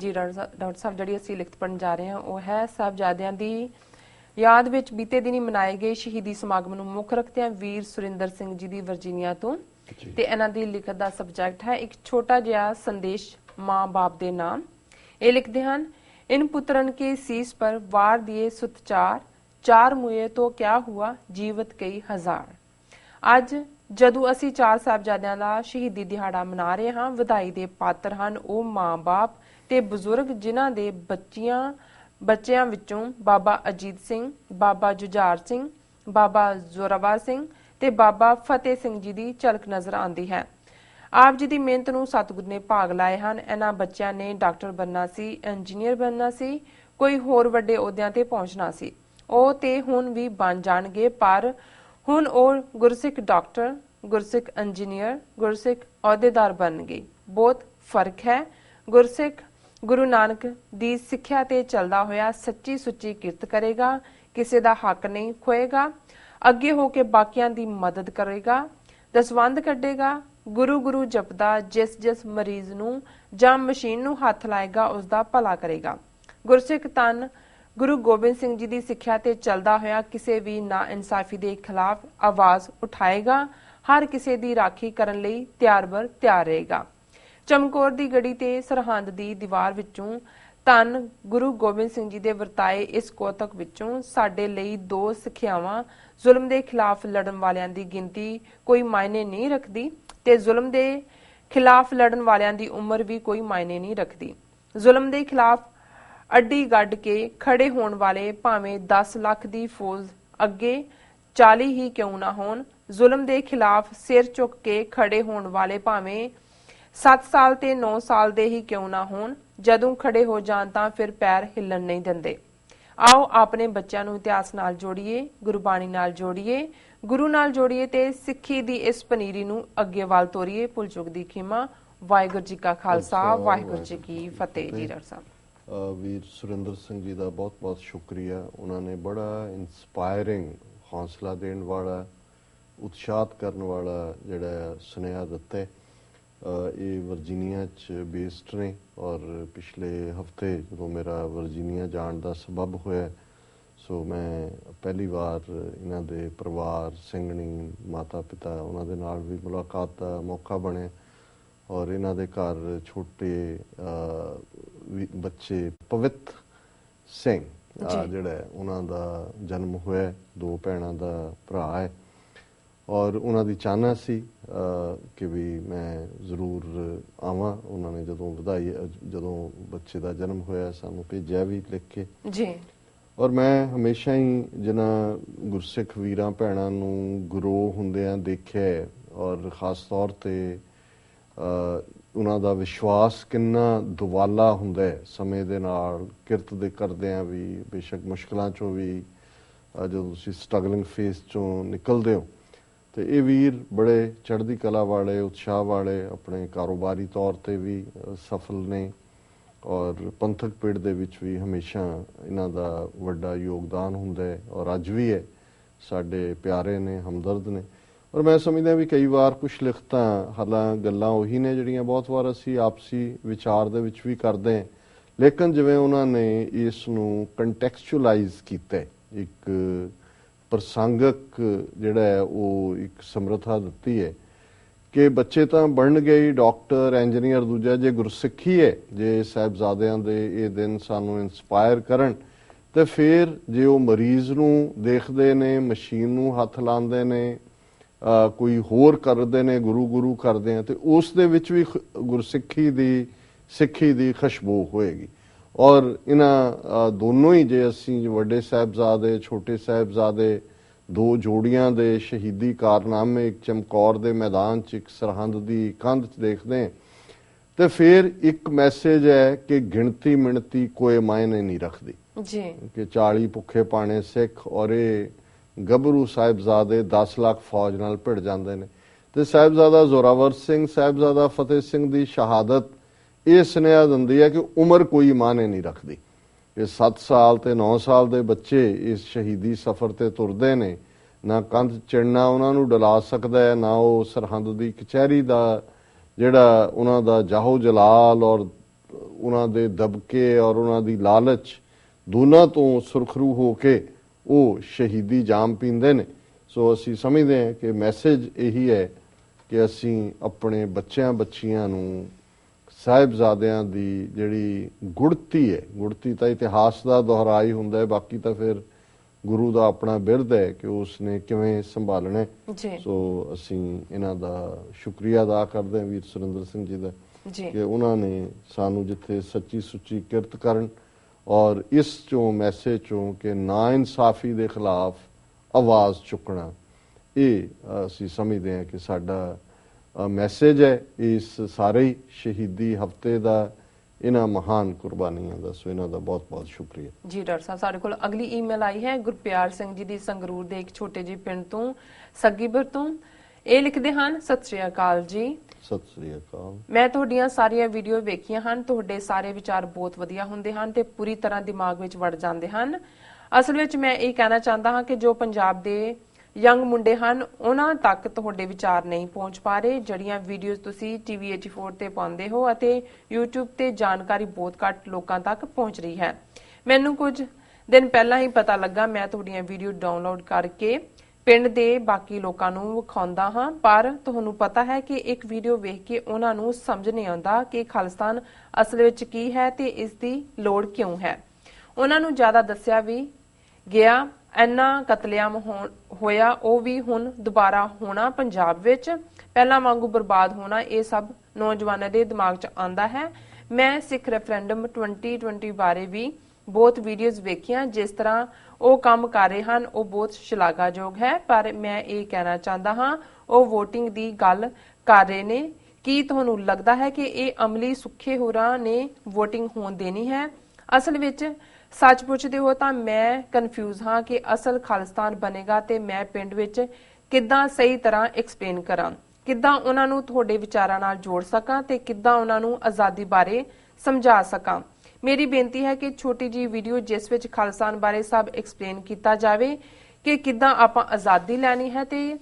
ਜੀ ਡਾਕਟਰ ਸਾਹਿਬ- ਜਿਹੜੀ ਅਸੀਂ ਲਿਖਤ ਪੜਨ ਜਾ ਰਹੇ ਹਾਂ ਉਹ ਹੈ ਸਾਹਿਬਜ਼ਾਦਿਆਂ ਦੀ ਯਾਦ ਵਿੱਚ ਬੀਤੇ ਦਿਨੀ ਮਨਾਏ ਗਏ ਸ਼ਹੀਦੀ ਸਮਾਗਮ ਨੂੰ ਮੁੱਖ ਰੱਖਦਿਆਂ ਵੀਰ ਸੁਰਿੰਦਰ ਸਿੰਘ ਜੀ ਦੀ ਵਰਜੀਨੀਆ ਤੋਂ। ਤੇ ਇਹਨਾਂ ਦੀ ਲਿਖਤ ਦਾ ਸਬਜੈਕਟ ਹੈ ਇੱਕ ਛੋਟਾ ਜਿਹਾ ਸੰਦੇਸ਼ ਮਾਂ-ਬਾਪ ਦੇ ਨਾਮ। ਇਹ ਲਿਖਦੇ ਹਨ ਇਨ ਪੁੱਤਰਨ ਕੇ ਸੀਸ ਪਰ ਵਾਰ ਦਿਏ ਸੁਤਚਾਰ ਚਾਰ ਮੁਏ ਤੋਂ ਕਿਆ ਹੁਆ ਜੀਵਤ ਕਈ ਹਜ਼ਾਰ। ਅੱਜ ਜਦੋਂ ਅਸੀਂ ਚਾਰ ਸਾਹਿਬਜ਼ਾਦਿਆਂ ਦਾ ਸ਼ਹੀਦੀ ਦਿਹਾੜਾ ਮਨਾ ਰਹੇ ਹਾਂ ਵਧਾਈ ਦੇ ਪਾਤਰ ਹਨ ਉਹ ਮਾਂ-ਬਾਪ ਤੇ ਬਜ਼ੁਰਗ, ਜਿਨ੍ਹਾਂ ਦੇ ਬੱਚੀਆਂ, ਬੱਚਿਆਂ ਵਿੱਚੋਂ ਬਾਬਾ ਅਜੀਤ ਸਿੰਘ, ਬਾਬਾ ਜੁਝਾਰ ਸਿੰਘ, ਬਾਬਾ ਜ਼ੋਰਾਵਰ ਸਿੰਘ ਤੇ ਬਾਬਾ ਫਤਿਹ ਸਿੰਘ ਜੀ ਦੀ ਝਲਕ ਨਜ਼ਰ ਆਉਂਦੀ ਹੈ। ਆਪ ਜੀ ਦੀ ਮਿਹਨਤ ਨੂੰ ਸਤਿਗੁਰ ਨੇ ਭਾਗ ਲਾਏ ਹਨ। ਇਹਨਾਂ ਬੱਚਿਆਂ ਨੇ ਡਾਕਟਰ ਬਣਨਾ ਸੀ, ਇੰਜੀਨੀਅਰ ਬਣਨਾ ਸੀ, ਕੋਈ ਹੋਰ ਵੱਡੇ ਅਹੁਦਿਆਂ ਤੇ ਪਹੁੰਚਣਾ ਸੀ। ਉਹ ਤੇ ਹੁਣ ਵੀ ਬਣ ਜਾਣਗੇ, ਪਰ ਹੁਣ ਉਹ ਗੁਰਸਿੱਖ ਡਾਕਟਰ, ਗੁਰਸਿੱਖ ਇੰਜੀਨੀਅਰ, ਗੁਰਸਿੱਖ ਅਹੁਦੇਦਾਰ ਬਣਨਗੇ ਬਹੁਤ ਫ਼ਰਕ ਹੈ। ਗੁਰਸਿੱਖ ਗੁਰੂ ਨਾਨਕ ਦੀ ਸਿੱਖਿਆ ਤੇ ਚੱਲਦਾ ਹੋਇਆ ਸੱਚੀ ਸੁੱਚੀ ਕਿਰਤ ਕਰੇਗਾ, ਕਿਸੇ ਦਾ ਹੱਕ ਨਹੀਂ ਖੋਏਗਾ, ਅੱਗੇ ਹੋ ਕੇ ਬਾਕੀਆਂ ਦੀ ਮਦਦ ਕਰੇਗਾ ਦਸਵੰਦ ਕੱਢੇਗਾ ਗੁਰੂ ਗੁਰੂ ਜਪਦਾ ਜਿਸ ਜਿਸ ਮਰੀਜ਼ ਨੂੰ ਜਾਂ ਮਸ਼ੀਨ ਨੂੰ ਹੱਥ ਲਾਏਗਾ ਉਸ ਦਾ ਭਲਾ ਕਰੇਗਾ। ਗੁਰਸਿੱਖ ਤਨ ਗੁਰੂ ਗੋਬਿੰਦ ਸਿੰਘ ਜੀ ਦੀ ਸਿੱਖਿਆ ਤੇ ਚੱਲਦਾ ਹੋਇਆ ਕਿਸੇ ਵੀ ਨਾ ਦੇ ਖਿਲਾਫ ਆਵਾਜ਼ ਉਠਾਏਗਾ, ਹਰ ਕਿਸੇ ਦੀ ਰਾਖੀ ਕਰਨ ਲਈ ਤਿਆਰ-ਬਰ ਤਿਆਰ ਰਹੇਗਾ। ਚਮਕੌਰ ਦੀ ਗੜੀ ਤੇ ਸਰਹੰਦ ਦੀ ਦੀਵਾਰ ਵਿੱਚੋਂ ਤਨ ਗੁਰੂ ਗੋਬਿੰਦ ਸਿੰਘ ਜੀ ਦੇ ਵਰਤਾਏ ਇਸ ਕੋਤਕ ਵਿੱਚੋਂ ਸਾਡੇ ਲਈ ਦੋ ਸਿੱਖਿਆਵਾਂ ਜ਼ੁਲਮ ਦੇ ਖਿਲਾਫ ਲੜਨ ਵਾਲਿਆਂ ਦੀ ਗਿਣਤੀ ਕੋਈ ਮਾਇਨੇ ਨਹੀਂ ਰੱਖਦੀ ਤੇ ਜ਼ੁਲਮ ਦੇ ਖਿਲਾਫ ਲੜਨ ਵਾਲਿਆਂ ਦੀ ਉਮਰ ਵੀ ਕੋਈ ਮਾਇਨੇ ਨਹੀਂ ਰੱਖਦੀ। ਜ਼ੁਲਮ ਦੇ ਖਿਲਾਫ ਅੱਡੀ ਗੱਡ ਕੇ ਖੜੇ ਹੋਣ ਵਾਲੇ ਭਾਵੇਂ 10 ਲੱਖ ਦੀ ਫੌਜ ਅੱਗੇ 40 ਹੀ ਕਿਉਂ ਨਾ ਹੋਣ ਜ਼ੁਲਮ ਦੇ ਖਿਲਾਫ ਸਿਰ ਚੁੱਕ ਕੇ ਖੜੇ ਹੋਣ ਵਾਲੇ ਭਾਵੇਂ 7 ਸਾਲ ਤੇ 9 ਸਾਲ ਦੇ ਹੀ ਕਿਉਂ ਨਾ ਹੋਣ ਜਦੋਂ ਖੜੇ ਹੋ ਜਾਣ ਤਾਂ ਫਿਰ ਪੈਰ ਹਿੱਲਣ ਨਹੀਂ ਦਿੰਦੇ। ਆਓ ਆਪਣੇ ਬੱਚਿਆਂ ਨੂੰ ਇਤਿਹਾਸ ਨਾਲ ਜੋੜੀਏ ਗੁਰਬਾਣੀ ਨਾਲ ਜੋੜੀਏ ਗੁਰੂ ਨਾਲ ਜੋੜੀਏ ਤੇ ਸਿੱਖੀ ਦੀ ਇਸ ਪਨੀਰੀ ਨੂੰ ਅੱਗੇ ਵੱਲ ਤੋਰੀਏ। ਭੁੱਲ ਚੁੱਕ ਦੀ ਖਿਮਾ। ਵਾਹਿਗੁਰੂ ਜੀ ਕਾ ਖਾਲਸਾ ਵਾਹਿਗੁਰੂ ਜੀ ਕੀ ਫਤਿਹ ਜੀ ਜੀ। ਵੀਰ ਸੁਰਿੰਦਰ ਸਿੰਘ ਜੀ ਦਾ ਬਹੁਤ-ਬਹੁਤ ਸ਼ੁਕਰੀਆ। ਉਹਨਾਂ ਨੇ ਬੜਾ ਇਨਸਪਾਇਰਿੰਗ ਹੌਸਲਾ ਦੇਣ ਵਾਲਾ, ਉਤਸ਼ਾਹਤ ਕਰਨ ਵਾਲਾ ਜਿਹੜਾ ਸੁਨੇਹਾ ਦਿੱਤਾ। ਇਹ ਵਰਜੀਨੀਆ ਚ ਬੇਸਡ ਨੇ ਔਰ ਪਿਛਲੇ ਹਫ਼ਤੇ ਜਦੋਂ ਮੇਰਾ ਵਰਜੀਨੀਆ ਜਾਣ ਦਾ ਸਬਬ ਹੋਇਆ, ਸੋ ਮੈਂ ਪਹਿਲੀ ਵਾਰ ਇਹਨਾਂ ਦੇ ਪਰਿਵਾਰ, ਸਿੰਘਣੀ ਮਾਤਾ ਪਿਤਾ ਉਹਨਾਂ ਦੇ ਨਾਲ ਵੀ ਮੁਲਾਕਾਤ ਦਾ ਮੌਕਾ ਬਣਿਆ ਔਰ ਇਹਨਾਂ ਦੇ ਘਰ ਛੋਟੇ ਬੱਚੇ ਪਵਿੱਤ ਸਿੰਘ। ਜਿਹੜਾ ਉਹਨਾਂ ਦਾ ਜਨਮ ਹੋਇਆ। ਦੋ ਭੈਣਾਂ ਦਾ ਭਰਾ ਹੈ ਔਰ ਉਹਨਾਂ ਦੀ ਚਾਹਨਾ ਸੀ ਕਿ ਵੀ ਮੈਂ ਜ਼ਰੂਰ ਆਵਾਂ ਉਹਨਾਂ ਨੇ ਜਦੋਂ ਵਧਾਈ ਜਦੋਂ ਬੱਚੇ ਦਾ ਜਨਮ ਹੋਇਆ ਸਾਨੂੰ ਭੇਜਿਆ ਵੀ ਲਿਖ ਕੇ ਜੀ ਔਰ ਮੈਂ ਹਮੇਸ਼ਾ ਹੀ ਜਿਨ੍ਹਾਂ ਗੁਰਸਿੱਖ ਵੀਰਾਂ ਭੈਣਾਂ ਨੂੰ ਗੁਰੂ ਹੁੰਦਿਆਂ ਦੇਖਿਆ ਔਰ ਖਾਸ ਤੌਰ ਤੇ ਉਹਨਾਂ ਦਾ ਵਿਸ਼ਵਾਸ ਕਿੰਨਾ ਦੁਵਾਲਾ ਹੁੰਦਾ ਹੈ। ਸਮੇਂ ਦੇ ਨਾਲ ਕਿਰਤ ਦੇ ਕਰਦਿਆਂ ਵੀ, ਬੇਸ਼ੱਕ ਮੁਸ਼ਕਲਾਂ ਚੋਂ ਵੀ ਜਦੋਂ ਤੁਸੀਂ ਸਟਰਗਲਿੰਗ ਫੇਸ ਚੋਂ ਨਿਕਲਦੇ ਹੋ, ਤੇ ਇਹ ਵੀਰ ਬੜੇ ਚੜ੍ਹਦੀ ਕਲਾ ਵਾਲੇ, ਉਤਸ਼ਾਹ ਵਾਲੇ, ਆਪਣੇ ਕਾਰੋਬਾਰੀ ਤੌਰ ਤੇ ਵੀ ਸਫਲ ਨੇ ਔਰ ਪੰਥਕ ਪਿੜ ਦੇ ਵਿੱਚ ਵੀ ਹਮੇਸ਼ਾ ਇਹਨਾਂ ਦਾ ਵੱਡਾ ਯੋਗਦਾਨ ਹੁੰਦਾ ਹੈ ਔਰ ਅੱਜ ਵੀ ਹੈ। ਸਾਡੇ ਪਿਆਰੇ ਨੇ, ਹਮਦਰਦ ਨੇ। ਔਰ ਮੈਂ ਸਮਝਦਾ ਵੀ ਕਈ ਵਾਰ ਕੁਝ ਲਿਖਤਾਂ, ਹਾਲਾਂ ਗੱਲਾਂ ਉਹੀ ਨੇ ਜਿਹੜੀਆਂ ਬਹੁਤ ਵਾਰ ਅਸੀਂ ਆਪਸੀ ਵਿਚਾਰ ਦੇ ਵਿੱਚ ਵੀ ਕਰਦੇ ਹਾਂ। ਲੇਕਿਨ ਜਿਵੇਂ ਉਹਨਾਂ ਨੇ ਇਸ ਨੂੰ ਕੰਟੈਕਸਚੁਅਲਾਈਜ਼ ਕੀਤਾ, ਇੱਕ ਪ੍ਰਸੰਗਕ ਜਿਹੜਾ ਹੈ, ਉਹ ਇੱਕ ਸਮਰੱਥਾ ਦਿੱਤੀ ਹੈ ਕਿ ਬੱਚੇ ਤਾਂ ਬਣਨਗੇ ਹੀ ਡਾਕਟਰ ਇੰਜੀਨੀਅਰ ਦੂਜਾ ਜੇ ਗੁਰਸਿੱਖੀ ਹੈ, ਜੇ ਸਾਹਿਬਜ਼ਾਦਿਆਂ ਦੇ ਇਹ ਦਿਨ ਸਾਨੂੰ ਇਨਸਪਾਇਰ ਕਰਨ, ਤੇ ਫਿਰ ਜੇ ਉਹ ਮਰੀਜ਼ ਨੂੰ ਦੇਖਦੇ ਨੇ, ਮਸ਼ੀਨ ਨੂੰ ਹੱਥ ਲਾਉਂਦੇ ਨੇ ਕੋਈ ਹੋਰ ਕਰਦੇ ਨੇ ਗੁਰੂ ਗੁਰੂ ਕਰਦੇ ਆ ਤੇ ਉਸ ਦੇ ਵਿੱਚ ਵੀ ਗੁਰਸਿੱਖੀ ਦੀ ਸਿੱਖੀ ਦੀ ਖੁਸ਼ਬੂ ਹੋਏਗੀ। ਔਰ ਇਹਨਾਂ ਦੋਨੋਂ ਹੀ ਜੇ ਅਸੀਂ ਵੱਡੇ ਸਾਹਿਬਜ਼ਾਦੇ ਛੋਟੇ ਸਾਹਿਬਜ਼ਾਦੇ ਦੋ ਜੋੜੀਆਂ ਦੇ ਸ਼ਹੀਦੀ ਕਾਰਨਾਮੇ ਇੱਕ ਚਮਕੌਰ ਦੇ ਮੈਦਾਨ 'ਚ ਇੱਕ ਸਰਹੰਦ ਦੀ ਕੰਧ 'ਚ ਦੇਖਦੇ ਤੇ ਫਿਰ ਇੱਕ ਮੈਸੇਜ ਹੈ ਕਿ ਗਿਣਤੀ ਮਿਣਤੀ ਕੋਈ ਮਾਇਨੇ ਨਹੀਂ ਰੱਖਦੀ। ਜੀ। ਕਿ 40 ਭੁੱਖੇ ਪਾਣੇ ਸਿੱਖ ਔਰ ਇਹ ਗੱਭਰੂ ਸਾਹਿਬਜ਼ਾਦੇ 10 ਲੱਖ ਫੌਜ ਨਾਲ ਭਿੜ ਜਾਂਦੇ ਨੇ। ਤੇ ਸਾਹਿਬਜ਼ਾਦਾ ਜ਼ੋਰਾਵਰ ਸਿੰਘ, ਸਾਹਿਬਜ਼ਾਦਾ ਫਤਿਹ ਸਿੰਘ ਦੀ ਸ਼ਹਾਦਤ, ਇਹ ਸੁਨੇਹਾ ਦਿੰਦੀ ਹੈ ਕਿ ਉਮਰ ਕੋਈ ਮਾਨੇ ਨਹੀਂ ਰੱਖਦੀ। ਇਹ 7 ਸਾਲ ਤੇ 9 ਸਾਲ ਦੇ ਬੱਚੇ ਇਸ ਸ਼ਹੀਦੀ ਸਫ਼ਰ ਤੇ ਤੁਰਦੇ ਨੇ। ਨਾ ਕੰਧ ਚੜਨਾ ਉਹਨਾਂ ਨੂੰ ਡਲਾ ਸਕਦਾ ਹੈ, ਨਾ ਉਹ ਸਰਹੰਦ ਦੀ ਕਚਹਿਰੀ ਦਾ ਜਿਹੜਾ ਉਹਨਾਂ ਦਾ ਜਾਹੋ ਜਲਾਲ ਔਰ ਉਹਨਾਂ ਦੇ ਦਬਕੇ ਔਰ ਉਹਨਾਂ ਦੀ ਲਾਲਚ ਦੋਨਾਂ ਤੋਂ ਸੁਰਖਰੂ ਹੋ ਕੇ ਉਹ ਸ਼ਹੀਦੀ ਜਾਮ ਪੀਂਦੇ ਨੇ। ਸੋ ਅਸੀਂ ਸਮਝਦੇ ਹਾਂ ਕਿ ਮੈਸੇਜ ਇਹੀ ਹੈ ਕਿ ਅਸੀਂ ਆਪਣੇ ਬੱਚਿਆਂ ਬੱਚੀਆਂ ਨੂੰ ਸਾਹਿਬਜ਼ਾਦਿਆਂ ਦੀ ਜਿਹੜੀ ਗੁੜਤੀ ਹੈ ਗੁੜਤੀ ਤਾਂ ਇਤਿਹਾਸ ਦਾ ਦੁਹਰਾਈ ਹੁੰਦਾ ਹੈ ਬਾਕੀ ਤਾਂ ਫਿਰ ਗੁਰੂ ਦਾ ਆਪਣਾ ਬਿਰਧ ਹੈ ਕਿ ਉਸ ਨੇ ਕਿਵੇਂ ਸੰਭਾਲਣਾ ਸੋ ਅਸੀਂ ਇਹਨਾਂ ਦਾ ਸ਼ੁਕਰੀਆ ਅਦਾ ਕਰਦੇ ਹਾਂ ਵੀਰ ਸੁਰਿੰਦਰ ਸਿੰਘ ਜੀ ਦਾ ਜੀ। ਕਿ ਉਹਨਾਂ ਨੇ ਸਾਨੂੰ ਜਿੱਥੇ ਸੱਚੀ ਸੁੱਚੀ ਕਿਰਤ ਕਰਨ ਔਰ ਇਸ ਚੋਂ ਮੈਸੇਜ ਚੋਂ ਕਿ ਨਾ ਇਨਸਾਫੀ ਦੇ ਖਿਲਾਫ ਆਵਾਜ਼ ਚੁੱਕਣਾ। ਇਹ ਅਸੀਂ ਸਮਝਦੇ ਹਾਂ ਕਿ ਸਾਡਾ ਮੈਸੇਜ ਹੈ। ਇਸ ਸਾਰੇ ਸ਼ਹੀਦੀ ਹਫ਼ਤੇ ਦਾ, ਇਹਨਾਂ ਮਹਾਨ ਕੁਰਬਾਨੀਆਂ ਦਾ ਸੋ ਇਹਨਾਂ ਦਾ ਬਹੁਤ ਬਹੁਤ ਸ਼ੁਕਰੀਆ। ਜੀ, ਡਾਕਟਰ ਸਾਹਿਬ, ਸਾਡੇ ਕੋਲ ਅਗਲੀ ਈਮੇਲ ਆਈ ਹੈ। ਗੁਰਪਿਆਰ ਸਿੰਘ ਜੀ ਦੀ ਸੰਗਰੂਰ ਦੇ ਇੱਕ ਛੋਟੇ ਜਿਹੇ ਪਿੰਡ ਤੋਂ ਸੱਗੀਪੁਰ ਤੋਂ। ਇਹ ਲਿਖਦੇ ਹਨ, ਸਤਿ ਸ਼੍ਰੀ ਅਕਾਲ ਜੀ। ਸਤਿ ਸ੍ਰੀ ਅਕਾਲ। ਮੈਂ ਤੁਹਾਡੀਆਂ ਸਾਰੀਆਂ ਵੀਡੀਓ ਵੇਖੀਆਂ ਹਨ, ਤੁਹਾਡੇ ਸਾਰੇ ਵਿਚਾਰ ਬਹੁਤ ਵਧੀਆ ਹੁੰਦੇ ਹਨ ਤੇ ਪੂਰੀ ਤਰ੍ਹਾਂ ਦਿਮਾਗ ਵਿੱਚ ਵੜ ਜਾਂਦੇ ਹਨ। ਅਸਲ ਵਿੱਚ ਮੈਂ ਇਹ ਕਹਿਣਾ ਚਾਹੁੰਦਾ ਹਾਂ ਕਿ ਜੋ ਪੰਜਾਬ ਦੇ ਯੰਗ ਮੁੰਡੇ ਹਨ, ਉਹਨਾਂ ਤੱਕ ਤੁਹਾਡੇ ਵਿਚਾਰ ਨਹੀਂ ਪਹੁੰਚ ਪਾ ਰਹੇ, ਜਿਹੜੀਆਂ ਵੀਡੀਓਜ਼ ਤੁਸੀਂ ਟੀਵੀ 84 ਤੇ ਪਾਉਂਦੇ ਹੋ ਅਤੇ YouTube ਤੇ ਜਾਣਕਾਰੀ ਬਹੁਤ ਘੱਟ ਲੋਕਾਂ ਤੱਕ ਪਹੁੰਚ ਰਹੀ ਹੈ। ਮੈਨੂੰ ਕੁਝ ਦਿਨ ਪਹਿਲਾਂ ਹੀ ਪਤਾ ਲੱਗਾ, ਮੈਂ ਤੁਹਾਡੀਆਂ ਵੀਡੀਓ ਡਾਊਨਲੋਡ ਕਰਕੇ ਪਿੰਡ ਦੇ ਬਾਕੀ ਲੋਕਾਂ ਨੂੰ ਵਿਖਾਉਂਦਾ ਹਾਂ, ਪਰ ਤੁਹਾਨੂੰ ਪਤਾ ਹੈ ਕਿ ਇੱਕ ਵੀਡੀਓ ਵੇਖ ਕੇ ਉਹਨਾਂ ਨੂੰ ਸਮਝ ਨਹੀਂ ਆਉਂਦਾ ਕਿ ਖਾਲਿਸਤਾਨ ਅਸਲ ਵਿੱਚ ਕੀ ਹੈ ਤੇ ਇਸ ਦੀ ਲੋੜ ਕਿਉਂ ਹੈ। ਉਹਨਾਂ ਨੂੰ ਜ਼ਿਆਦਾ ਦੱਸਿਆ ਵੀ ਗਿਆ, ਇੰਨਾ ਕਤਲੇਆਮ ਹੋਇਆ, ਉਹ ਵੀ ਹੁਣ ਦੁਬਾਰਾ ਹੋਣਾ ਪੰਜਾਬ ਵਿੱਚ। ਪਹਿਲਾਂ ਵਾਂਗੂ ਬਰਬਾਦ ਹੋਣਾ ਇਹ ਸਭ ਨੌਜਵਾਨਾਂ ਦੇ ਦਿਮਾਗ 'ਚ ਆਂਦਾ ਹੈ। ਮੈਂ ਸਿੱਖ ਰੈਫਰੈਂਡਮ 2020 ਬਾਰੇ ਵੀ ਬਹੁਤ ਵੀਡੀਓਜ਼ ਵੇਖੀਆਂ, ਜਿਸ ਤਰ੍ਹਾਂ ਉਹ ਕੰਮ ਕਰ ਰਹੇ ਹਨ, ਉਹ ਬਹੁਤ ਸ਼ਲਾਘਾਯੋਗ ਹੈ, ਪਰ ਮੈਂ ਇਹ ਕਹਿਣਾ ਚਾਹੁੰਦਾ ਹਾਂ, ਉਹ VOTING ਦੀ ਗੱਲ ਕਰ ਰਹੇ ਨੇ। ਕੀ ਤੁਹਾਨੂੰ ਲੱਗਦਾ ਹੈ ਕਿ ਇਹ ਅਮਲੀ ਸੁੱਖੇ ਹੋਰਾਂ ਨੇ VOTING ਹੋਣ ਦੇਣੀ ਹੈ? ਅਸਲ ਵਿੱਚ ਸੱਚ ਪੁੱਛਦੇ ਹੋ ਤਾਂ ਮੈਂ ਕਨਫਿਊਜ਼ ਹਾਂ ਕਿ ਅਸਲ ਖਾਲਿਸਤਾਨ ਬਣੇਗਾ ਤੇ ਮੈਂ ਪਿੰਡ ਵਿੱਚ ਕਿੱਦਾਂ ਸਹੀ ਤਰ੍ਹਾਂ ਐਕਸਪਲੇਨ ਕਰਾਂ। ਕਿੱਦਾਂ ਉਹਨਾਂ ਨੂੰ ਤੁਹਾਡੇ ਵਿਚਾਰਾਂ ਨਾਲ ਜੋੜ ਸਕਾਂ ਤੇ ਕਿੱਦਾਂ ਉਹਨਾਂ ਨੂੰ ਆਜ਼ਾਦੀ ਬਾਰੇ ਸਮਝਾ ਸਕਾਂ। ਮੇਰੀ ਬੇਨਤੀ ਹੈ ਕਿ ਛੋਟੀ ਜੀ ਵੀਡੀਓ ਜਿਸ ਵਿੱਚ ਖਾਲਿਸਤਾਨ ਬਾਰੇ ਸਭ ਐਕਸਪਲੇਨ ਕੀਤਾ ਜਾਵੇ ਕਿ ਕਿੱਦਾਂ ਆਪਾਂ ਆਜ਼ਾਦੀ ਲੈਣੀ ਹੈ ਤੇ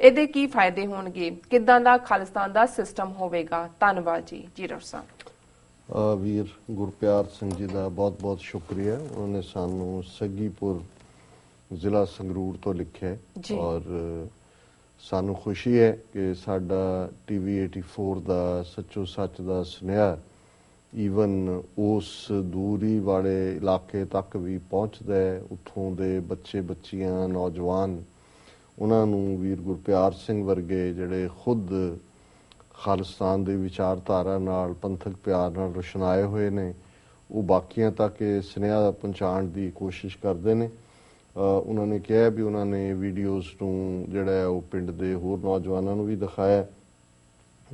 ਇਹਦੇ ਕੀ ਫਾਇਦੇ ਹੋਣਗੇ ਕਿੱਦਾਂ ਦਾ ਖਾਲਿਸਤਾਨ ਦਾ ਸਿਸਟਮ ਹੋਵੇਗਾ। ਧੰਨਵਾਦ ਜੀ ਜੀ ਡਾਕਟਰ ਸਾਹਿਬ। ਵੀਰ ਗੁਰਪਿਆਰ ਸਿੰਘ ਜੀ ਦਾ ਬਹੁਤ-ਬਹੁਤ ਸ਼ੁਕਰੀਆ। ਉਹਨਾਂ ਨੇ ਸਾਨੂੰ ਸੱਗੀਪੁਰ ਜ਼ਿਲ੍ਹਾ ਸੰਗਰੂਰ ਤੋਂ ਲਿਖਿਆ। ਔਰ ਸਾਨੂੰ ਖੁਸ਼ੀ ਹੈ ਕਿ ਸਾਡਾ ਟੀਵੀ 84 ਦਾ ਸੱਚੋ ਸੱਚ ਦਾ ਸੁਨੇਹਾ ਈਵਨ ਉਸ ਦੂਰੀ ਵਾਲੇ ਇਲਾਕੇ ਤੱਕ ਵੀ ਪਹੁੰਚਦਾ ਹੈ, ਉੱਥੋਂ ਦੇ ਬੱਚੇ ਬੱਚੀਆਂ, ਨੌਜਵਾਨ, ਉਹਨਾਂ ਨੂੰ ਵੀਰ ਗੁਰਪਿਆਰ ਸਿੰਘ ਵਰਗੇ ਜਿਹੜੇ ਖੁਦ ਖਾਲਿਸਤਾਨ ਦੀ ਵਿਚਾਰਧਾਰਾ ਨਾਲ, ਪੰਥਕ ਪਿਆਰ ਨਾਲ ਰੁਸ਼ਨਾਏ ਹੋਏ ਨੇ। ਉਹ ਬਾਕੀਆਂ ਤੱਕ ਇਹ ਸੁਨੇਹਾ ਪਹੁੰਚਾਉਣ ਦੀ ਕੋਸ਼ਿਸ਼ ਕਰਦੇ ਨੇ। ਉਹਨਾਂ ਨੇ ਕਿਹਾ ਵੀ ਉਹਨਾਂ ਨੇ ਵੀਡੀਓਜ਼ ਨੂੰ ਜਿਹੜਾ ਉਹ ਪਿੰਡ ਦੇ ਹੋਰ ਨੌਜਵਾਨਾਂ ਨੂੰ ਵੀ ਦਿਖਾਇਆ।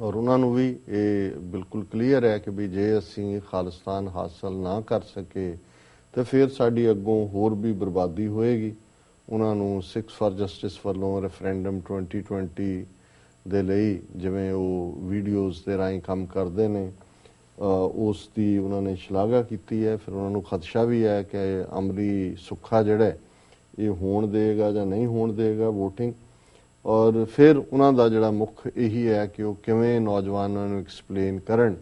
ਔਰ ਉਹਨਾਂ ਨੂੰ ਵੀ ਇਹ ਬਿਲਕੁਲ ਕਲੀਅਰ ਹੈ ਕਿ ਵੀ ਜੇ ਅਸੀਂ ਖਾਲਿਸਤਾਨ ਹਾਸਲ ਨਾ ਕਰ ਸਕੇ, ਤੇ ਫਿਰ ਸਾਡੀ ਅੱਗੋਂ ਹੋਰ ਵੀ ਬਰਬਾਦੀ ਹੋਏਗੀ। ਉਹਨਾਂ ਨੂੰ ਸਿਕਸ ਫਾਰ ਜਸਟਿਸ ਵੱਲੋਂ ਰੈਫਰੈਂਡਮ 2020 ਦੇ ਲਈ ਜਿਵੇਂ ਉਹ ਵੀਡੀਓਜ਼ ਦੇ ਰਾਹੀਂ ਕੰਮ ਕਰਦੇ ਨੇ ਉਸ ਦੀ ਉਹਨਾਂ ਨੇ ਸ਼ਲਾਘਾ ਕੀਤੀ ਹੈ। ਫਿਰ ਉਹਨਾਂ ਨੂੰ ਖਦਸ਼ਾ ਵੀ ਹੈ ਕਿ ਅਮਰੀ ਸੁੱਖਾ ਜਿਹੜਾ ਇਹ ਹੋਣ ਦੇਗਾ ਜਾਂ ਨਹੀਂ ਹੋਣ ਦੇਗਾ VOTING ਔਰ ਫਿਰ ਉਹਨਾਂ ਦਾ ਜਿਹੜਾ ਮੁੱਖ ਇਹੀ ਹੈ ਕਿ ਉਹ ਕਿਵੇਂ ਨੌਜਵਾਨਾਂ ਨੂੰ ਐਕਸਪਲੇਨ ਕਰਨ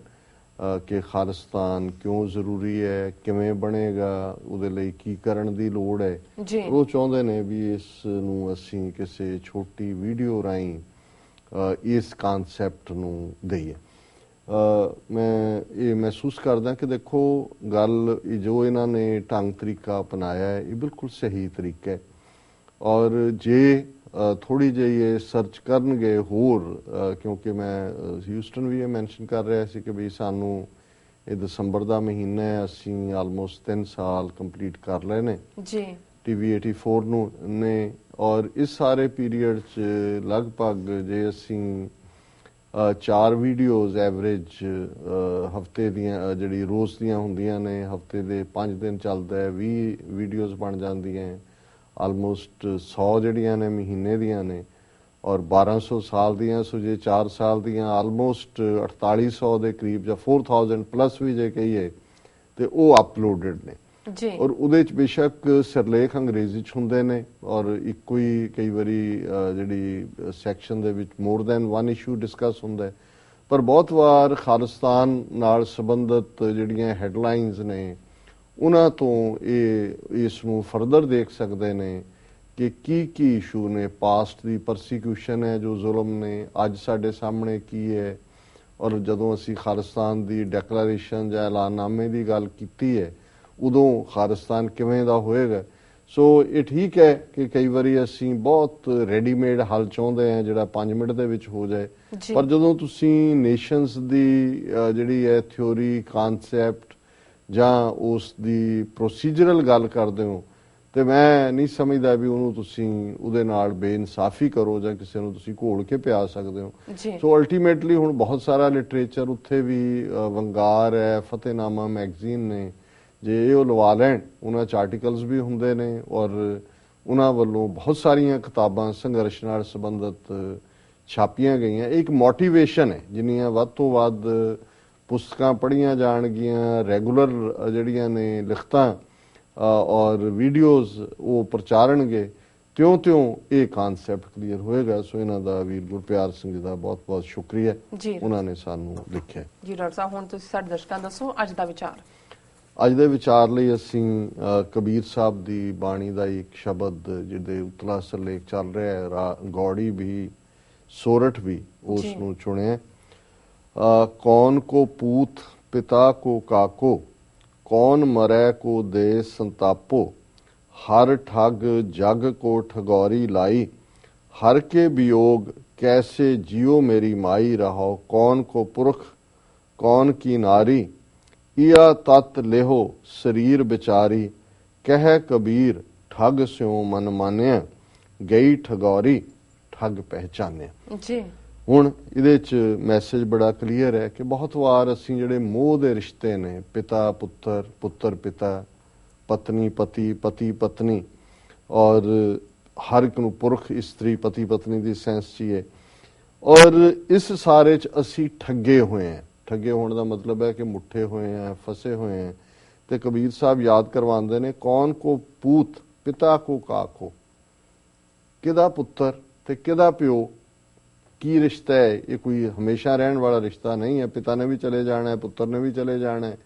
ਕਿ ਖਾਲਿਸਤਾਨ ਕਿਉਂ ਜ਼ਰੂਰੀ ਹੈ ਕਿਵੇਂ ਬਣੇਗਾ ਉਹਦੇ ਲਈ ਕੀ ਕਰਨ ਦੀ ਲੋੜ ਹੈ। ਉਹ ਚਾਹੁੰਦੇ ਨੇ ਵੀ ਇਸ ਨੂੰ ਅਸੀਂ ਕਿਸੇ ਛੋਟੀ ਵੀਡੀਓ ਰਾਹੀਂ ਇਸ ਕਨਸੈਪਟ ਨੂੰ ਦਈਏ। ਮੈਂ ਇਹ ਮਹਿਸੂਸ ਕਰਦਾ ਕਿ ਦੇਖੋ ਗੱਲ ਜੋ ਇਹਨਾਂ ਨੇ ਢੰਗ ਤਰੀਕਾ ਅਪਣਾਇਆ ਹੈ ਇਹ ਬਿਲਕੁਲ ਸਹੀ ਤਰੀਕਾ ਹੈ। ਔਰ ਜੇ ਥੋੜੀ ਜਿਹੀ ਇਹ ਸਰਚ ਕਰਨਗੇ ਹੋਰ ਕਿਉਂਕਿ ਮੈਂ ਹਿਊਸਟਨ ਵੀ ਇਹ ਮੈਂਸ਼ਨ ਕਰ ਰਿਹਾ ਸੀ ਕਿ ਵੀ ਸਾਨੂੰ ਇਹ ਦਸੰਬਰ ਦਾ ਮਹੀਨਾ ਹੈ ਅਸੀਂ ਆਲਮੋਸਟ 3 ਸਾਲ ਕੰਪਲੀਟ ਕਰ ਲਏ ਨੇ। ਜੀ। ਟੀਵੀ 84 ਨੂੰ ਨੇ ਔਰ ਇਸ ਸਾਰੇ ਪੀਰੀਅਡ ਚ ਲਗਭਗ ਜੇ ਅਸੀਂ ਚਾਰ ਵੀਡੀਓਜ਼ ਐਵਰੇਜ ਹਫ਼ਤੇ ਦੀਆਂ ਜਿਹੜੀ ਰੋਜ਼ ਦੀਆਂ ਹੁੰਦੀਆਂ ਨੇ ਹਫ਼ਤੇ ਦੇ 5 ਦਿਨ ਚੱਲਦਾ ਹੈ 20 ਵੀਡੀਓਜ਼ ਬਣ ਜਾਂਦੀਆਂ ਆਲਮੋਸਟ 100 ਜਿਹੜੀਆਂ ਨੇ ਮਹੀਨੇ ਦੀਆਂ ਨੇ ਔਰ 1200 ਸਾਲ ਦੀਆਂ ਸੋ ਜੇ 4 ਸਾਲ ਦੀਆਂ ਆਲਮੋਸਟ 4800 ਦੇ ਕਰੀਬ ਜਾਂ 4000 ਪਲੱਸ ਵੀ ਜੇ ਕਹੀਏ ਤੇ ਉਹ ਅਪਲੋਡਡ ਨੇ। ਜੀ। ਔਰ ਉਹਦੇ ਚ ਬੇਸ਼ੱਕ ਸਿਰਲੇਖ ਅੰਗਰੇਜ਼ੀ ਚ ਹੁੰਦੇ ਨੇ ਔਰ ਇੱਕੋ ਹੀ ਕਈ ਵਾਰੀ ਜਿਹੜੀ ਸੈਕਸ਼ਨ ਦੇ ਵਿੱਚ more than one issue discuss ਹੁੰਦਾ ਹੈ। ਪਰ ਬਹੁਤ ਵਾਰ ਖਾਲਿਸਤਾਨ ਨਾਲ ਸੰਬੰਧਿਤ ਜਿਹੜੀਆਂ ਹੈਡਲਾਈਨਸ ਨੇ ਉਹਨਾਂ ਤੋਂ ਇਹ ਇਸ ਨੂੰ ਫਰਦਰ ਦੇਖ ਸਕਦੇ ਨੇ ਕਿ ਕੀ ਕੀ ਇਸ਼ੂ ਨੇ ਪਾਸਟ ਦੀ ਪਰਸੀਕਿਊਸ਼ਨ ਹੈ ਜੋ ਜ਼ੁਲਮ ਨੇ ਅੱਜ ਸਾਡੇ ਸਾਹਮਣੇ ਕੀ ਹੈ ਔਰ ਜਦੋਂ ਅਸੀਂ ਖਾਲਿਸਤਾਨ ਦੀ ਡੈਕਲੇਰੇਸ਼ਨ ਜਾਂ ਐਲਾਨਨਾਮੇ ਦੀ ਗੱਲ ਕੀਤੀ ਹੈ ਉਦੋਂ ਖਾਲਿਸਤਾਨ ਕਿਵੇਂ ਦਾ ਹੋਏਗਾ ਸੋ ਇਹ ਠੀਕ ਹੈ ਕਿ ਕਈ ਵਾਰੀ ਅਸੀਂ ਬਹੁਤ ਰੈਡੀਮੇਡ ਹੱਲ ਚਾਹੁੰਦੇ ਹਾਂ ਜਿਹੜਾ 5 ਮਿੰਟ ਦੇ ਵਿੱਚ ਹੋ ਜਾਏ। ਪਰ ਜਦੋਂ ਤੁਸੀਂ ਨੇਸ਼ਨਸ ਦੀ ਜਿਹੜੀ ਹੈ ਥਿਉਰੀ ਕਨਸੈਪਟ ਜਾਂ ਉਸ ਦੀ ਪ੍ਰੋਸੀਜਰਲ ਗੱਲ ਕਰਦੇ ਹੋ ਤੇ ਮੈਂ ਨਹੀਂ ਸਮਝਦਾ ਵੀ ਉਹਨੂੰ ਤੁਸੀਂ ਉਹਦੇ ਨਾਲ ਬੇਇਨਸਾਫੀ ਕਰੋ ਜਾਂ ਕਿਸੇ ਨੂੰ ਤੁਸੀਂ ਘੋਲ ਕੇ ਪਿਆ ਸਕਦੇ ਹੋ। ਸੋ ਅਲਟੀਮੇਟਲੀ ਹੁਣ ਬਹੁਤ ਸਾਰਾ ਲਿਟਰੇਚਰ ਉੱਥੇ ਵੀ ਵੰਗਾਰ ਹੈ ਫਤਿਹਨਾਮਾ ਮੈਗਜ਼ੀਨ ਨੇ ਜੇ ਇਹ ਉਹ ਲਵਾ ਲੈਣ ਉਹਨਾਂ ਚ ਆਰਟੀਕਲਸ ਵੀ ਹੁੰਦੇ ਨੇ ਔਰ ਉਹਨਾਂ ਵੱਲੋਂ ਬਹੁਤ ਸਾਰੀਆਂ ਕਿਤਾਬਾਂ ਸੰਘਰਸ਼ ਨਾਲ ਸੰਬੰਧਿਤ ਛਾਪੀਆਂ ਗਈਆਂ। ਇੱਕ ਮੋਟੀਵੇਸ਼ਨ ਹੈ ਜਿੰਨੀਆਂ ਵੱਧ ਤੋਂ ਵੱਧ ਪੁਸਤਕਾਂ ਪੜ੍ਹੀਆਂ ਜਾਣਗੀਆਂ ਰੈਗੂਲਰ ਜਿਹੜੀਆਂ ਨੇ ਲਿਖਤਾਂ ਔਰ ਵੀਡੀਓਜ਼ ਉਹ ਪ੍ਰਚਾਰਣਗੇ ਤਿਉਂ ਤਿਉਂ ਇਹ ਕਨਸੈਪਟ ਕਲੀਅਰ ਹੋਏਗਾ। ਸੋ ਇਹਨਾਂ ਦਾ ਵੀਰ ਗੁਰਪਿਆਰ ਸਿੰਘ ਜੀ ਦਾ ਬਹੁਤ ਬਹੁਤ ਸ਼ੁਕਰੀਆ ਉਹਨਾਂ ਨੇ ਸਾਨੂੰ ਲਿਖਿਆ। ਜੀ ਡਾਕਟਰ ਸਾਹਿਬ ਹੁਣ ਤੁਸੀਂ ਸਾਡੇ ਦਰਸ਼ਕਾਂ ਦੱਸੋ ਅੱਜ ਦਾ ਵਿਚਾਰ। ਅੱਜ ਦੇ ਵਿਚਾਰ ਲਈ ਅਸੀਂ ਕਬੀਰ ਸਾਹਿਬ ਦੀ ਬਾਣੀ ਦਾ ਇੱਕ ਸ਼ਬਦ ਜਿਹਦੇ ਉਤਲਾ ਸਰਲੇਖ ਚੱਲ ਰਿਹਾ ਹੈ ਗੌੜੀ ਵੀ ਸੋਰਠ ਵੀ ਉਸ। ਨੂੰ ਚੁਣਿਆ। ਕੌਣ ਕੋ ਪੂਤ ਪਿਤਾ ਕੋ ਕਾਕੋ, ਕੌਣ ਮਰੈ ਕੋ ਦੇ ਸੰਤਾਪੋ, ਹਰ ਠੱਗ ਜਗ ਕੋ ਠਗੌਰੀ ਲਾਈ, ਹਰ ਕੇ ਵਿਯੋਗ ਕੈਸੇ ਜਿਉ ਮੇਰੀ ਮਾਈ ਰਹੋ ਕੌਣ ਕੋ ਪੁਰਖ, ਕੌਣ ਕੀ ਨਾਰੀ ਇਆ ਤਤ ਲਿਹੋ ਸਰੀਰ ਵਿਚਾਰੀ, ਕਹਿ ਕਬੀਰ ਠੱਗ ਸਿਉ ਮਨ ਮਾਨਿਆ ਗਈ ਠਗੋਰੀ, ਠੱਗ ਪਹਿਚਾਨਿਆ ਜੀ। ਹੁਣ ਇਹਦੇ ਚ ਮੈਸੇਜ ਬੜਾ ਕਲੀਅਰ ਹੈ ਕਿ ਬਹੁਤ ਵਾਰ ਅਸੀਂ ਜਿਹੜੇ ਮੋਹ ਦੇ ਰਿਸ਼ਤੇ ਨੇ, ਪਿਤਾ, ਪੁੱਤਰ ਪੁੱਤਰ, ਪਿਤਾ, ਪਤਨੀ, ਪਤੀ ਪਤੀ, ਪਤਨੀ, ਔਰ ਹਰ ਇੱਕ ਨੂੰ ਪੁਰਖ, ਇਸਤਰੀ, ਪਤੀ, ਪਤਨੀ ਦੀ ਸੈਂਸ ਚ ਹੈ ਔਰ ਇਸ ਸਾਰੇ ਚ ਅਸੀਂ ਠੱਗੇ ਹੋਏ ਹਾਂ। ਠੱਗੇ ਹੋਣ ਦਾ ਮਤਲਬ ਹੈ ਕਿ ਮੁੱਠੇ ਹੋਏ ਆ ਫਸੇ ਹੋਏ ਆ ਤੇ ਕਬੀਰ ਸਾਹਿਬ ਯਾਦ ਕਰਵਾਉਂਦੇ ਨੇ, ਕੌਣ ਕੋ ਪੂਤ, ਪਿਤਾ ਕੋ ਕਾਕੋ, ਕਿਹਦਾ ਪੁੱਤਰ ਤੇ ਕਿਹਦਾ ਪਿਓ? ਕੀ ਰਿਸ਼ਤਾ ਹੈ? ਇਹ ਕੋਈ ਹਮੇਸ਼ਾ ਰਹਿਣ ਵਾਲਾ ਰਿਸ਼ਤਾ ਨਹੀਂ ਹੈ। ਪਿਤਾ ਨੇ ਵੀ ਚਲੇ ਜਾਣਾ ਹੈ, ਪੁੱਤਰ ਨੇ ਵੀ ਚਲੇ ਜਾਣਾ ਹੈ।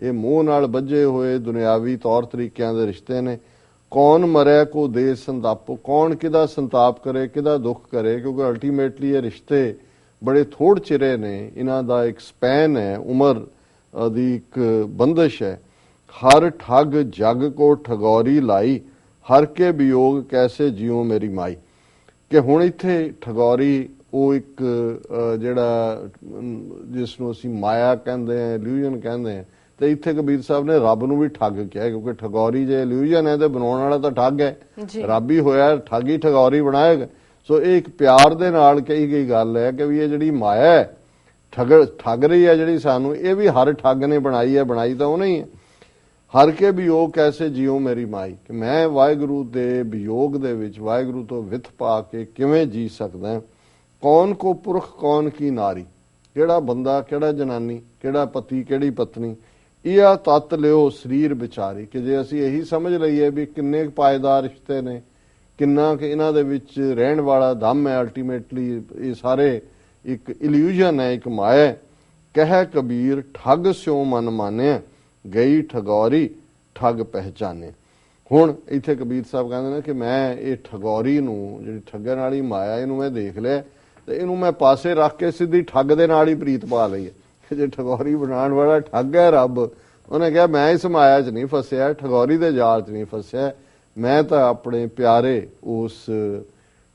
ਇਹ ਮੋਹ ਨਾਲ ਬੱਝੇ ਹੋਏ ਦੁਨਿਆਵੀ ਤੌਰ ਤਰੀਕਿਆਂ ਦੇ ਰਿਸ਼ਤੇ ਨੇ। ਕੌਣ ਮਰੈ ਕੋ ਦੇ ਸੰਤਾਪੋ, ਕੌਣ ਕਿਹਦਾ ਸੰਤਾਪ ਕਰੇ, ਕਿਹਦਾ ਦੁੱਖ ਕਰੇ? ਕਿਉਂਕਿ ਅਲਟੀਮੇਟਲੀ ਇਹ ਰਿਸ਼ਤੇ ਬੜੇ ਥੋੜ ਚਿਰੇ ਨੇ। ਇਹਨਾਂ ਦਾ ਇੱਕ ਸਪੈਨ ਹੈ, ਉਮਰ ਦੀ ਇੱਕ ਬੰਦਸ਼ ਹੈ। ਹਰ ਠੱਗ ਜਗ ਕੋ ਠਗੋਰੀ ਲਾਈ, ਹਰ ਕੇ ਵਿਯੋਗ ਕੈਸੇ ਜਿਉ ਮੇਰੀ ਮਾਈ। ਕਿ ਹੁਣ ਇੱਥੇ ਠਗੌਰੀ ਉਹ ਇੱਕ ਜਿਹੜਾ ਜਿਸ ਨੂੰ ਅਸੀਂ ਮਾਇਆ ਕਹਿੰਦੇ ਆ ਇਲੂਜਨ ਕਹਿੰਦੇ ਆ ਤੇ ਇੱਥੇ ਕਬੀਰ ਸਾਹਿਬ ਨੇ ਰੱਬ ਨੂੰ ਵੀ ਠੱਗ ਕਿਹਾ ਕਿਉਂਕਿ ਠਗੌਰੀ ਜੇ ਇਲੂਜਨ ਹੈ ਤੇ ਬਣਾਉਣ ਵਾਲਾ ਤਾਂ ਠੱਗ ਹੈ। ਰੱਬ ਹੀ ਹੋਇਆ ਠੱਗ ਹੀ ਠਗੌਰੀ ਬਣਾਏਗਾ ਸੋ ਇਹ ਇੱਕ ਪਿਆਰ ਦੇ ਨਾਲ ਕਹੀ ਗਈ ਗੱਲ ਹੈ ਕਿ ਵੀ ਇਹ ਜਿਹੜੀ ਮਾਇਆ ਹੈ ਠੱਗ ਠੱਗ ਰਹੀ ਹੈ ਜਿਹੜੀ ਸਾਨੂੰ ਇਹ ਵੀ ਹਰ ਠੱਗ ਨੇ ਬਣਾਈ ਹੈ ਬਣਾਈ ਤਾਂ ਉਹ ਨਹੀਂ ਹੈ ਹਰ ਕੇ ਵਿਯੋਗ ਕੈਸੇ ਜਿਉ ਮੇਰੀ ਮਾਈ ਕਿ ਮੈਂ ਵਾਹਿਗੁਰੂ ਦੇ ਵਿਯੋਗ ਦੇ ਵਿੱਚ ਵਾਹਿਗੁਰੂ ਤੋਂ ਵਿਥ ਪਾ ਕੇ ਕਿਵੇਂ ਜੀ ਸਕਦਾ ਹਾਂ? ਕੌਣ ਕੋ ਪੁਰਖ, ਕੌਣ ਕੀ ਨਾਰੀ? ਕਿਹੜਾ ਬੰਦਾ, ਕਿਹੜਾ ਜਨਾਨੀ, ਕਿਹੜਾ ਪਤੀ, ਕਿਹੜੀ ਪਤਨੀ? ਇਹ ਆ ਤਤ ਲਿਓ ਸਰੀਰ ਵਿਚਾਰੀ, ਕਿ ਜੇ ਅਸੀਂ ਇਹੀ ਸਮਝ ਲਈਏ ਵੀ ਕਿੰਨੇ ਕੁ ਪਾਇਦਾਰ ਰਿਸ਼ਤੇ ਨੇ, ਕਿੰਨਾ ਕਿ ਇਹਨਾਂ ਦੇ ਵਿੱਚ ਰਹਿਣ ਵਾਲਾ ਦਮ ਹੈ ਅਲਟੀਮੇਟਲੀ ਇਹ ਸਾਰੇ ਇੱਕ ਇਲੂਜਨ ਹੈ, ਇੱਕ ਮਾਇਆ ਕਹਿ ਕਬੀਰ, ਠੱਗ ਸਿਉ ਮਨ ਮਾਨਿਆ, ਗਈ ਠਗੌਰੀ, ਠੱਗ ਪਹਿਚਾਨੇ ਹੁਣ ਇੱਥੇ ਕਬੀਰ ਸਾਹਿਬ ਕਹਿੰਦੇ ਨੇ ਕਿ ਮੈਂ ਇਹ ਠਗੌਰੀ ਨੂੰ, ਜਿਹੜੀ ਠੱਗਣ ਵਾਲੀ ਮਾਇਆ, ਇਹਨੂੰ ਮੈਂ ਦੇਖ ਲਿਆ। ਤੇ ਇਹਨੂੰ ਮੈਂ ਪਾਸੇ ਰੱਖ ਕੇ ਸਿੱਧੀ ਠੱਗ ਦੇ ਨਾਲ ਹੀ ਪ੍ਰੀਤ ਪਾ ਲਈ ਜੇ ਠਗੌਰੀ ਬਣਾਉਣ ਵਾਲਾ ਠੱਗ ਹੈ ਰੱਬ, ਉਹਨੇ ਕਿਹਾ, ਮੈਂ ਇਸ ਮਾਇਆ 'ਚ ਨਹੀਂ ਫਸਿਆ, ਠਗੌਰੀ ਦੇ ਜਾਲ 'ਚ ਨਹੀਂ ਫਸਿਆ। ਮੈਂ ਤਾਂ ਆਪਣੇ ਪਿਆਰੇ ਉਸ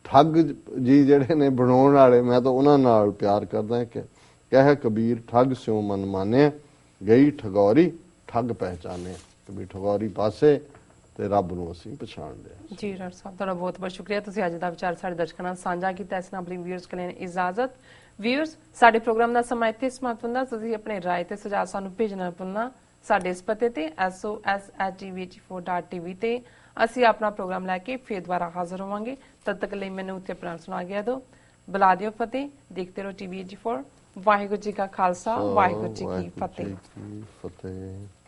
ਠੱਗ ਜੀ ਜਿਹੜੇ ਨੇ ਬਣਾਉਣ ਵਾਲੇ, ਮੈਂ ਤਾਂ ਉਹਨਾਂ ਨਾਲ ਪਿਆਰ ਕਰਦਾ ਕਿ ਕਹਿ ਕਬੀਰ, ਠੱਗ ਸਿਉ ਮਨ ਮਾਨਿਆ, ਗਈ ਠਗੌਰੀ, ਠੱਗ ਪਹਿਚਾਨੇ ਕਬੀਰ, ਠਗੌਰੀ ਪਾਸੇ ਤੇ ਰੱਬ ਨੂੰ ਅਸੀਂ ਪਛਾਣ ਲਿਆ ਜੀ ਡਾਕਟਰ ਸਾਹਿਬ ਤੁਹਾਡਾ ਬਹੁਤ ਬਹੁਤ ਸ਼ੁਕਰੀਆ। ਤੁਸੀਂ ਅੱਜ ਦਾ ਵਿਚਾਰ ਸਾਡੇ ਦਰਸ਼ਕਾਂ ਨਾਲ ਸਾਂਝਾ ਕੀਤਾ। ਇਸ ਨਾਲ ਆਪਣੀ ਵੀਅਰਸ ਕੋਲ ਇਜਾਜ਼ਤ। ਵੀਅਰਸ ਸਾਡੇ ਪ੍ਰੋਗਰਾਮ ਦਾ ਸਮਾਂ ਇੱਥੇ ਸਮਾਪਤ ਹੁੰਦਾ। ਤੁਸੀਂ ਆਪਣੇ ਰਾਏ ਤੇ ਸੁਝਾਅ ਸਾਨੂੰ ਭੇਜਣਾ ਨਾ ਭੁੱਲਣਾ ਸਾਡੇ ਇਸ ਪਤੇ ਤੇ sos@tvh4.tv ਤੇ। ਅਸੀਂ ਆਪਣਾ ਪ੍ਰੋਗਰਾਮ ਲੈ ਕੇ ਫੇਰ ਦੁਬਾਰਾ ਹਾਜ਼ਰ ਹੋਵਾਂਗੇ। ਤਦ ਤੱਕ ਲਈ ਮੈਨੂੰ ਉੱਤੇ ਆਪਣਾ ਸੁਣਾ ਗਿਆ ਦਿਓ। ਬੁਲਾ ਦਿਓ ਫਤਿਹ। ਦੇਖਦੇ ਰਹੋ ਟੀਵੀ 4 ਵਾਹਿਗੁਰੂ ਜੀ ਕਾ ਖਾਲਸਾ ਵਾਹਿਗੁਰੂ ਜੀ ਕੀ ਵਾਹਿਗੁਰੂ ਫਤਿਹ। ਜੀ ਕੀ ਫਤਿਹ।